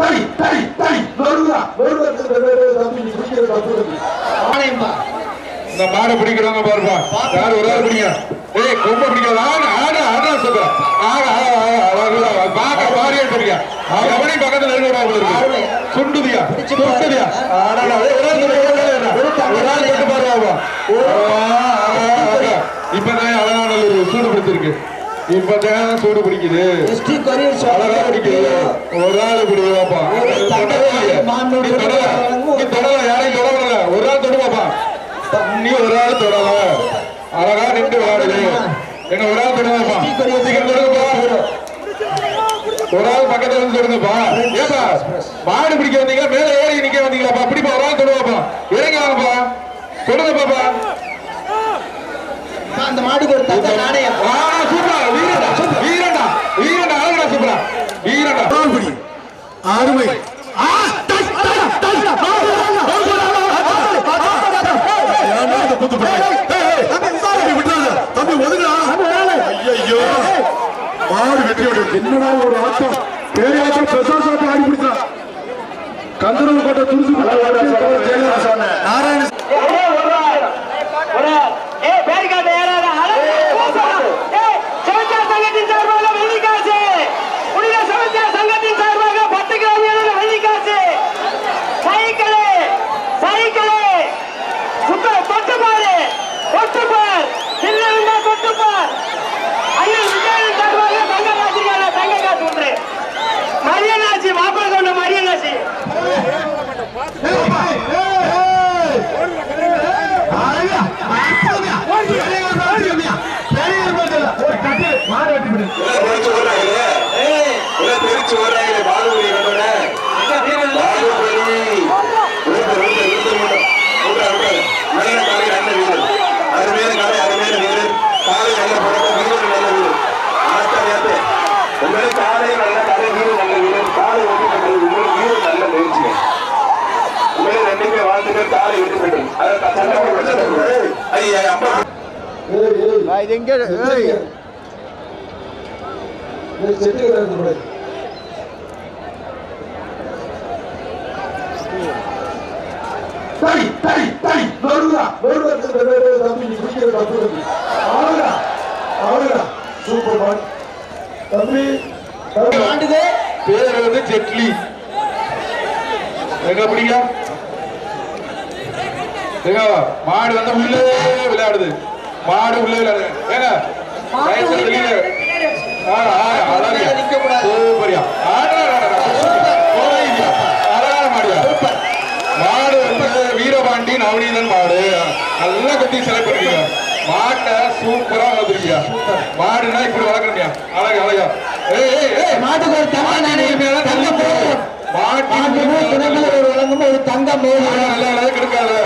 தடி தடி தடி. நொறுங்கா நொறுங்கா தம்பி நீ குடிக்கிற தப்பு தம்பி ஆணையம்பா இந்த மாடை பிடிக்கிறவங்க பாருப்பா. யார் ஒரு ஆள் பிடிங்க ஏய் கொம்ப பிடிக்காத ஆடு ஆடு ஆடா சொல்றேன் ஆடு ஆடு பாக்க பாரியா சொல்றீங்க அவன் அவனி பக்கத்துல நின்று இருக்கு. சுண்டுதியா? சுண்டுதியா? ஏய், ஒரு ஆள் ஒரு ஆள் பாருவா இப்பதான் அழகான ஒரு சூடு பிடிச்சிருக்கு இப்பதான் சூடு பிடிக்குது. அழகா பிடிக்குது. ஒரு ஆள் மாண்புமிகு நீ தொடல யாரையும் தொடல ஒரு ஆள் தொடுவாப்பா நீ ஒரு ஆள் தொடல அழகா நின்று விளையாடுது என்ன ஒரு ஆள் தொடுவாப்பா சீக்கிரம் தொடுங்கப்பா. ஒரு ஆள் பக்கத்துல வந்து தொடுங்கப்பா. ஏப்பா மாடு பிடிக்க வந்தீங்க மேல ஏறி நிக்க வந்தீங்களாப்பா? பிடிப்பா ஒரு ஆள் தொடுவாப்பா இறங்க வாங்கப்பா தொடுங்க பாப்பா. அந்த மாடுக்கு ஒரு தங்க நாணயம். அருமை தம்பி ஒதுங்கடா. ஐயையோ. மாடு அடையும். என்னடா ஒரு ஆட்டம்? பேரியாட்டம் பிரசாசத்தை ஆடி பிடிச்சான் கந்தரவு கோட்டை துருசு மரியனாச்சி மாப்பிள்ளை சொன்ன மரியனாச்சி பிரிச்சு ஓடுறாங்களே உள்ள பிரிச்சு ஓடுறாங்களே பாலுபலி கண்டோட பாலுபலி விழுந்து விழுந்து விழுந்து விழுந்து விழுந்து விழுந்து நல்ல காலை நல்ல வீரர் அருமையான காலை அருமையான வீரர் காலை நல்ல பழக்கம் வீரர் நல்ல வீரர் ஆஸ்திரேலியாத்தே உங்களை காலை நல்ல காலை வீரர் நல்ல வீரர் காலை வந்து நல்ல வீரர் வீரர் நல்ல முயற்சிகள் உங்களை ரெண்டுமே வாழ்த்துக்கள் காலை வெற்றி பெற்று அதை சண்டை ஐயா அப்பா இது எங்க ஏய் செட்டு கிடையாது தடி தம்பி நீ குடிக்கிற தப்பு சூப்பர் மாடு தம்பி தம்பி பேர் வந்து ஜெட்லி. எங்க பிடிங்க மாடு வந்து உள்ளே விளையாடுது மாடு உள்ளே விளையாடுது ஏங்க. சூப்பர்யா. மாடு வந்து வீரபாண்டி நவநீதன் மாடு நல்லா கட்டி செலக்ட் பண்ணிருக்கீங்க மாட்டை சூப்பரா வளர்த்துருக்கியா மாடுனா இப்படி வளர்க்கணுமியா அழகா அழகா ஏய் ஏய் மாட்டுக்கு ஒரு தங்க நாணயம் தங்க ஒரு வழங்கும் ஒரு தங்க மோதிரம்.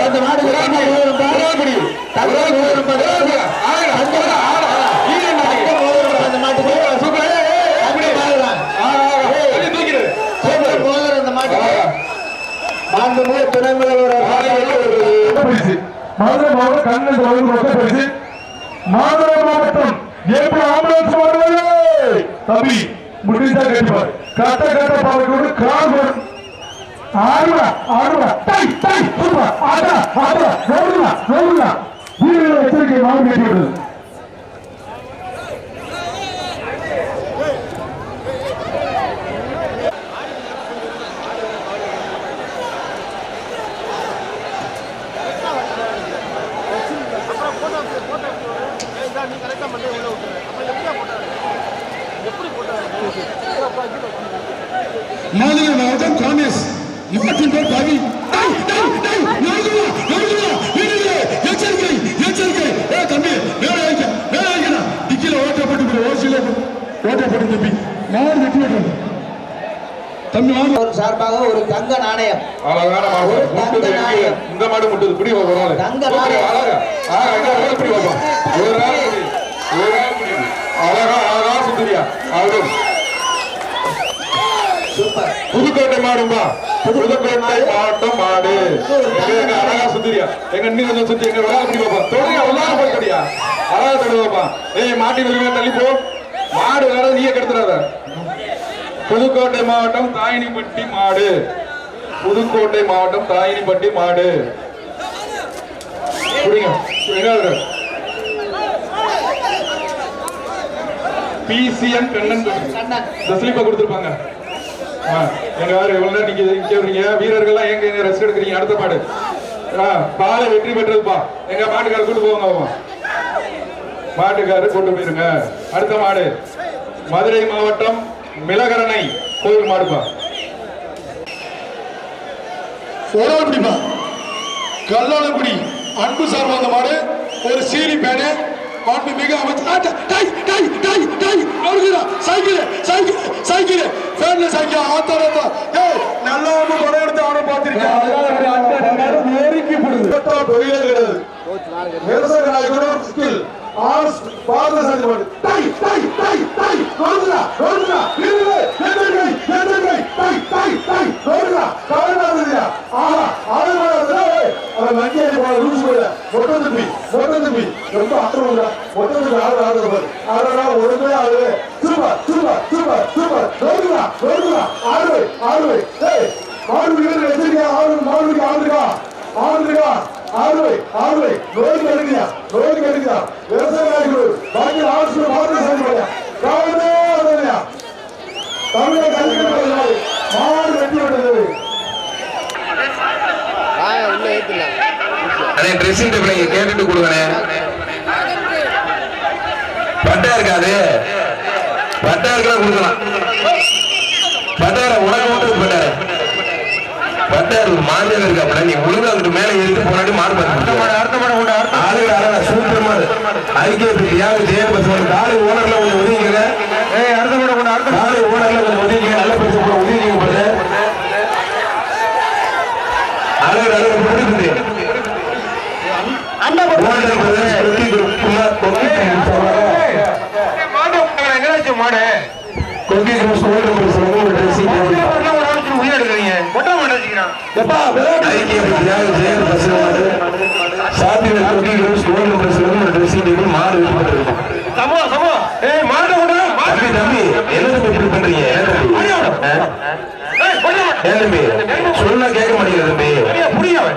அந்த மாடுக்கு தங்க மோதிரம் பாரு. தங்க மோதிரம் மதுரை மாவட்டம் கண்ணன் கோவில் மொத்த பரிசு மதுரை மாவட்டம். எப்படி ஆம்புலன்ஸ் வருவது தம்பி முடிஞ்சா கேட்பார் கட்ட கட்ட பாவைக்கோடு கால் வரும் ஆடுவா ஆடுவா டை டை சூப்பர். ஆடா ஆடா நோடுங்களா நோடுங்களா வீரர்கள் எச்சரிக்கை மாவு கேட்டு விடுது மதுரை மாவட்டம் காங்கிரஸ். இவற்றின் பேர் பவி எச்சரிக்கை எச்சரிக்கை. ஏ தம்பி மேலே வைக்க மேலே வைக்கடா டிக்கில ஓட்டப்பட்டு விடு, ஓசியில ஓட்டப்பட்டு தம்பி. மாடு வெட்டி விடுறது தம்பி மாடு. ஒரு சார்பாக ஒரு தங்க நாணயம். அழகான இருக்கு. இந்த மாடு முட்டுது? பிடி ஒரு நாள் தங்க நாடு. அழகா. ஒரு நாள் ஒரு நாள் அழகா அழகா அவரு சூப்பர் புதுக்கோட்டை மாடும்பா புதுக்கோட்டை மாவட்டம் மாடு எங்க அழகா சுத்திரியா? எங்க இன்னும் கொஞ்சம் சுத்தி எங்க விளையாட பிடி பார்ப்போம். தொடங்க விளையாட போய் அழகா தொடுவாப்பா ஏய் மாட்டி வருவே தள்ளி போ. மாடு வேற நீயே கெடுத்துறாத. புதுக்கோட்டை மாவட்டம் தாயினிப்பட்டி மாடு. புதுக்கோட்டை மாவட்டம் தாயினிப்பட்டி மாடு. புரியுங்க? என்ன பிசிஎன் கண்ணன் இந்த ஸ்லிப்பை கொடுத்துருப்பாங்க. எங்க யாரு இவ்வளவு நீங்க இங்க வீரர்கள்லாம் எங்க ரெஸ்ட் எடுக்கிறீங்க? அடுத்த பாடு ஆ, பாலை வெற்றி பெற்றதுப்பா. எங்க மாட்டுக்காரர் கூட்டு போங்க அவன் மாட்டுக்காரர் கொண்டு போயிருங்க. அடுத்த மாடு. மதுரை மாவட்டம் மிளகரணை கோயில் மாடுப்பா. ஒரு ஆள் பிடிப்பா கல்லாளக்குடி அன்பு சார் வந்த மாடு. ஒரு சீனி பேனு. மாண்பு மிக அமைச்சர் ஆ, டை டை டை டை நொறுக்குடா சைக்கிள் சைக்கிள் சைக்கிள் ஆத்தா ஏய் நல்லா வந்து படம் எடுத்து ஆட பார்த்திருக்கேன் ஏறிக்கி போடுது. தொழிலே கிடையாது விவசாய நாயகனோட ஸ்கில் ஆர்ஸ் பாரத சாதி டை டை டை டை நொறுக்குடா நொறுக்குடா வீரர்களே எதிர்கை எதிர்கை டை டை டை நொறுக்குடா கவலைப்படாதீங்க ஆஹா ஆளுநர் அவன் வங்கியை போல ரூல்ஸ் மொட்டை தம்பி மொட்டை தம்பி. ரொம்ப அக்கறவுடா மொட்டை தம்பி பாரு ஆடுறா ஒழுங்கே ஆடு சூப்பர் சூப்பர் சூப்பர் சூப்பர் நோடுறா நோடுறா ஆடுவை ஆடுவை ஏய் மாடு வீரர் எச்சரிக்கை ஆடு மாடு ஆடுறா ஆடுறா ஆடுவை ஆடுவை நோய்க்கு எடுக்கியா நோய்க்கு எடுக்கியா விவசாய நாயகர் பாக்கி ஆட்சி மாடு செயல்படையா காவலே அதனையா தமிழக கல்விக்கு மாடு வெட்டி விட்டது. அண்ணே ட்ரெஸ்ஸிங் டேபிள் நீங்க கேட்டுட்டு கொடுங்கண்ணே. பட்டா இருக்காது. பட்டா இருக்கலாம் கொடுக்கலாம். பட்டார் மாஞ்சல் இருக்காப்ல நீ ஒழுங்கா அங்கிட்டு மேல இருந்து போராடி மாடு பார்த்து அடுத்த மாடு உண்டு ஆளுங்க ஆளா சூப்பர் மாடு. ஐக்கியத்துக்கு யாரு ஜெய பஸ் காலை ஓனர்ல கொஞ்சம் ஒதுங்கிங்க ஏய் அடுத்த மாடு உண்டு அடுத்த காலை ஓனர்ல கொஞ்சம் ஒதுங்கிங்க நல்ல பரிசு கூட ஒதுங்கிங்க பாரு அழகு அழகு பிடிக்குது ஓனர் பிரதேஷ் கொக்கி குரூப் கொக்கி மாடு? சொன்னா கேட்க மாட்டேங்குது தம்பி. புரியும்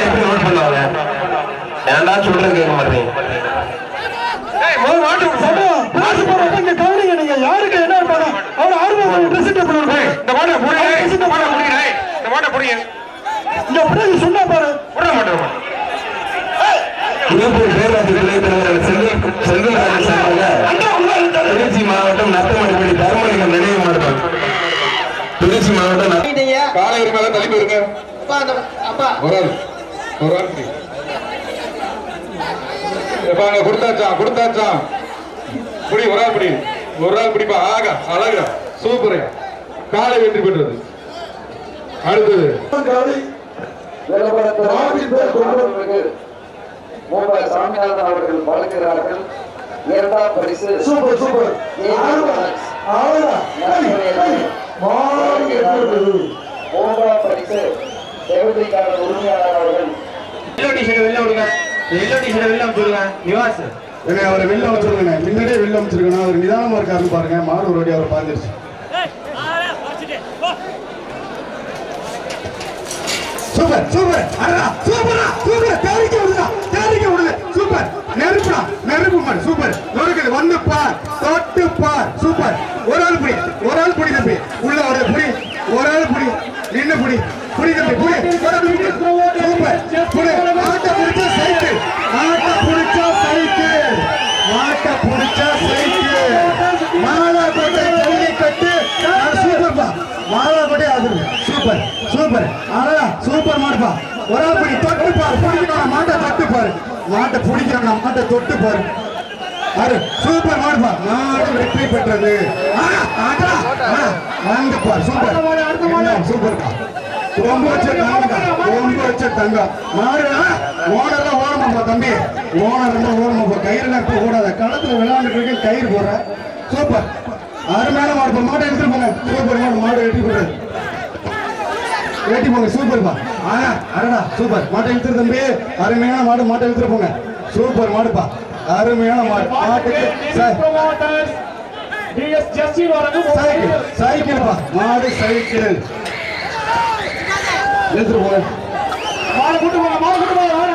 எப்படி நோட் பண்ணுவாங்க ஏன்டா சொல்றது கேட்க மாட்டேங்க முதல் மாட்டு சமோ காசு போடுறப்ப இங்க கவனிங்க நீங்க யாருக்கு என்ன பணம் அவர் ஆர்வம் பிரசிட்ட பண்ணுவாங்க இந்த மாட்டை புடி இந்த மாட்டை புடிங்க இந்த பிறகு சொன்னா பாரு. விட மாட்டேன் திருப்பூர் துணைத் தலைவர் செல்வ செல்வராஜன் சார்பாக திருச்சி மாவட்டம் நத்தமணிப்படி தர்மலிங்கம் நினைவு மாவட்டம் திருச்சி மாவட்டம் காலை இருங்க தள்ளி போயிருங்க. அப்பா அந்த அப்பா. ஒரு ஆள் ஒரு ஆள் புடி. எப்பா அங்க கொடுத்தாச்சா கொடுத்தாச்சா? புடி ஒரு ஆள் புடி. ஒரு ஆள் பிடிப்பா ஆகா அழகா சூப்பர் காலை வெற்றி பெற்றது. அடுத்தது சாமிநாதன் அவர்கள் வழங்குகிறார்கள் இரண்டாம் பரிசு. Super super. மூன்றாம் பரிசு. தேவதைக்கான உரிமையாளர் அவர்கள். ஏங்க அவரை வெளில வச்சிருக்கேன் முன்னாடியே வெளில வச்சிருக்கணும் அவர் நிதானமா இருக்காருன்னு பாருங்க. மாடு ஒரு அவர் பாஞ்சிருச்சு சூப்பர் சூப்பர். அடடா சூப்பரா சூப்பர் தேடிக்க விடுங்க தேடிக்க விடுங்க சூப்பர் நெருப்புடா நெருப்பு மாடு சூப்பர் நொறுக்குது வந்து பார் தொட்டு பார் சூப்பர் ஒரு ஆள் புடி ஒரு ஆள் புடி தம்பி உள்ள ஒரு புடி ஒரு ஆள் புடி நின்னு புடி புடி தம்பி புடி சூப்பர் புடி மாட்டை பிடிச்ச சைக்கிள் மாட்டை பிடிச்ச சைக்கிள் மாட்டை பிடிச்ச சைக்கிள் மாலாக்கோட்டை ஜல்லிக்கட்டு சூப்பர்ப்பா மாலாக்கோட்டை அது சூப்பர் சூப்பர் அடடா சூப்பர் மாடுப்பா ஒரு ஆள் பிடி தொட்டு பாரு பிடிக்கணும் மாட்டை தொட்டு பாரு மாட்டை பிடிக்கணும் மாட்டை தொட்டு பாரு. அரு சூப்பர் மாடுப்பா. மாடு வெற்றி பெற்றது. பாரு சூப்பர் சூப்பர்ப்பா ரொம்ப வச்ச தங்கம். ரொம்ப வச்ச தங்கம். மாடு ஓனர்லாம் ஓடமாப்பா தம்பி? ஓனர் எல்லாம் ஓடமாப்பா கயிறுலாம் இப்போ ஓடாத. களத்துல விளையாண்டுட்டு கயிறு போடுற. சூப்பர் அருமையான மாடு மாட்டை எடுத்துட்டு போங்க. சூப்பர் மாடு மாடு வெட்டி போடுறது வெட்டி போங்க சூப்பர்ப்பா ஆனா அடடா சூப்பர் மாட்டை இழுத்துரு தம்பி. அருமையான மாடு மாட்டை இழுத்துட்டு போங்க. சூப்பர் மாடுப்பா. அருமையான மாடு. மாட்டுக்கு சைக்கிள் சைக்கிள்ப்பா மாடு சைக்கிள் எடுத்துட்டு போங்க மாடு கூட்டு போங்க.